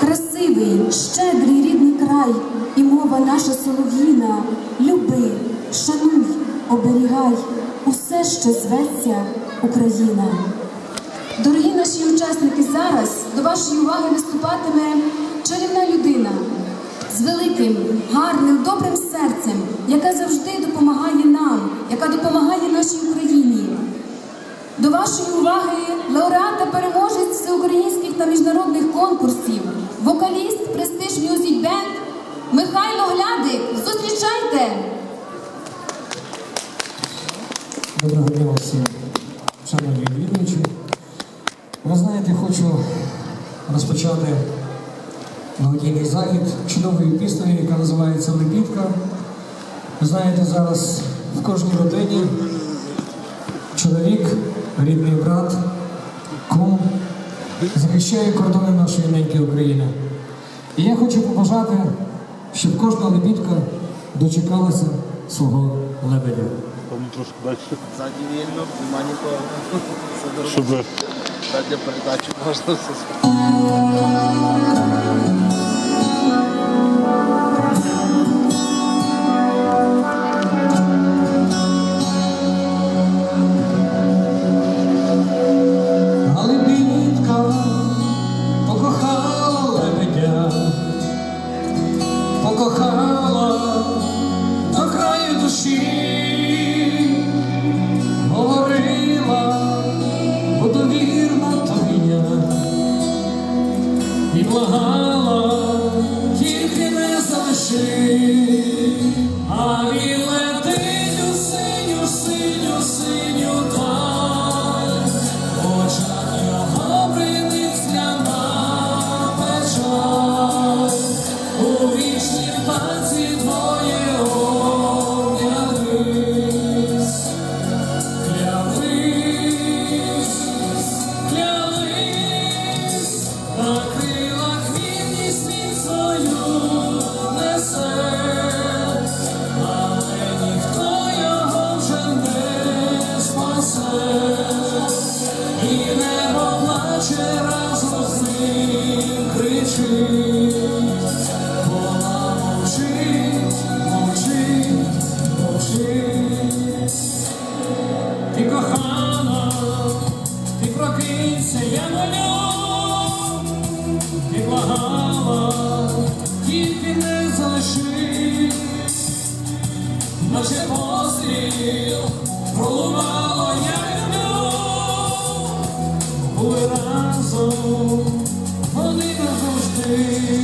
Красивий, щедрий рідний край, і мова наша солов'їна. Люби, шануй, оберігай усе, що зветься Україна. Дорогі наші учасники, зараз до вашої уваги виступатиме чарівна людина з великим, гарним, добрим серцем, яка завжди допомагає нам, яка допомагає нашій Україні. До вашої уваги лауреат та переможець всеукраїнських та міжнародних конкурсів, вокаліст Престиж Music Band Михайло Глядик. Зустрічайте! Доброго дня всім, шановні відвідувачі. Ви знаєте, хочу розпочати благодійний захід чудовою піснею, яка називається Лебідка. Ви знаєте, зараз в кожній родині чоловік, рідний брат, кум захищає кордони нашої неньки України. І я хочу побажати, щоб кожна лебідка дочекалася свого лебедя. Там трошки далі. Ззаді вільно, нема нікого. Щоб Задня передачі можна все мовчить, кохана, ти прокинься, я молю, ти благала, тільки не залиши, наче постріл пролунало, я люблю. Були разом, sei.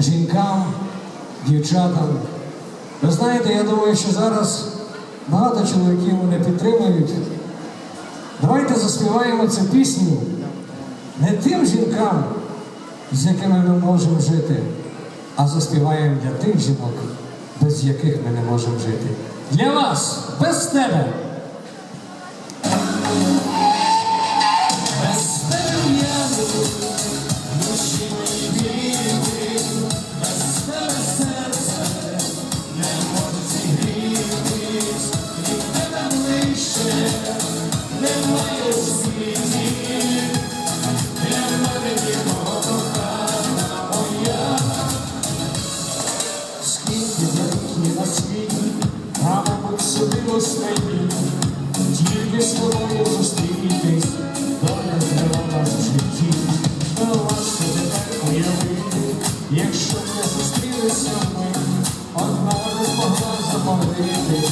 Жінкам, дівчатам. Ви знаєте, я думаю, що зараз багато чоловіків мене підтримують. Давайте заспіваємо цю пісню не тим жінкам, з якими ми можемо жити, а заспіваємо для тих жінок, без яких ми не можемо жити. Для вас, без тебе. Мабуть останні, тільки з тобою зустрітись, доля нас в житті. Та важко тепер уяви, якщо не зустрілися ми, одна не змогла замовити,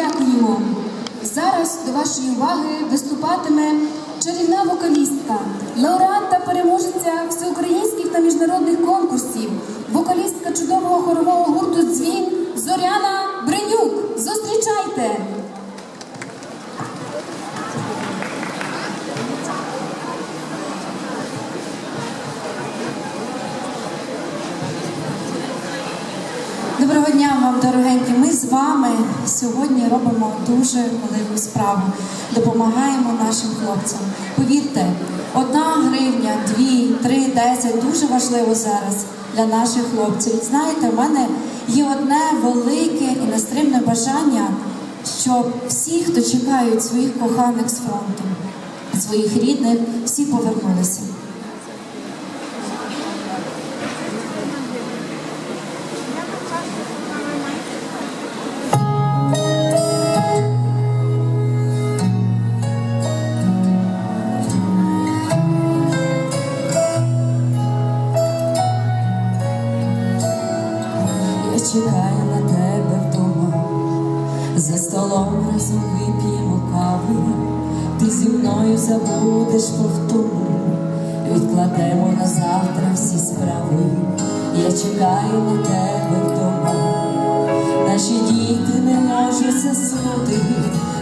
дякуємо. Зараз до вашої уваги виступатиме чарівна вокалістка, лауреат та переможеця всеукраїнських та міжнародних конкурсів, вокалістка чудового хорового гурту Дзвін Зоряна Бринюк. Зустрічайте! Вами сьогодні робимо дуже велику справу. Допомагаємо нашим хлопцям. Повірте, одна гривня, дві, три, десять дуже важливо зараз для наших хлопців. Знаєте, в мене є одне велике і нестримне бажання, щоб всі, хто чекають своїх коханих з фронту, своїх рідних, всі повернулися. Разом вип'ємо кави, ти зі мною забудеш про відкладемо на завтра всі справи. Я чекаю на тебе вдома. Наші діти не можуть заснути,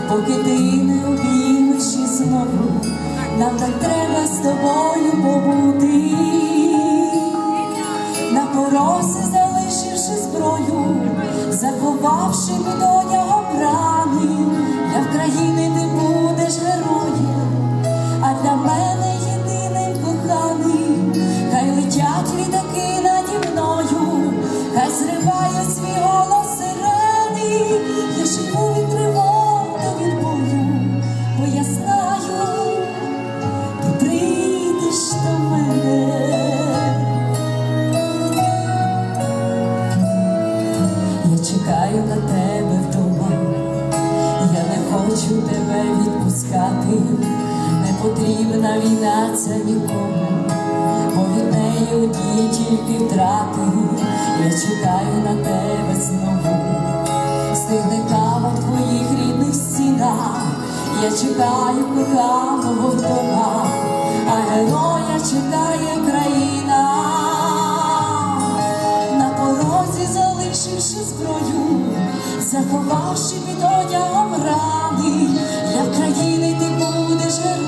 поки ти не обіймеш і знову. Нам так треба з тобою побути. На порозі залишивши зброю, заховавши в долях обрани, для України ти будеш героєм, а для мене відпускати, не потрібна війна ця нікому, бо від неї одні тільки втрати. Я чекаю на тебе знову, стигне кава в твоїх рідних стінах. Я чекаю коханого вдома, а героя чекає країна. На порозі залишивши зброю, заховавши від очі should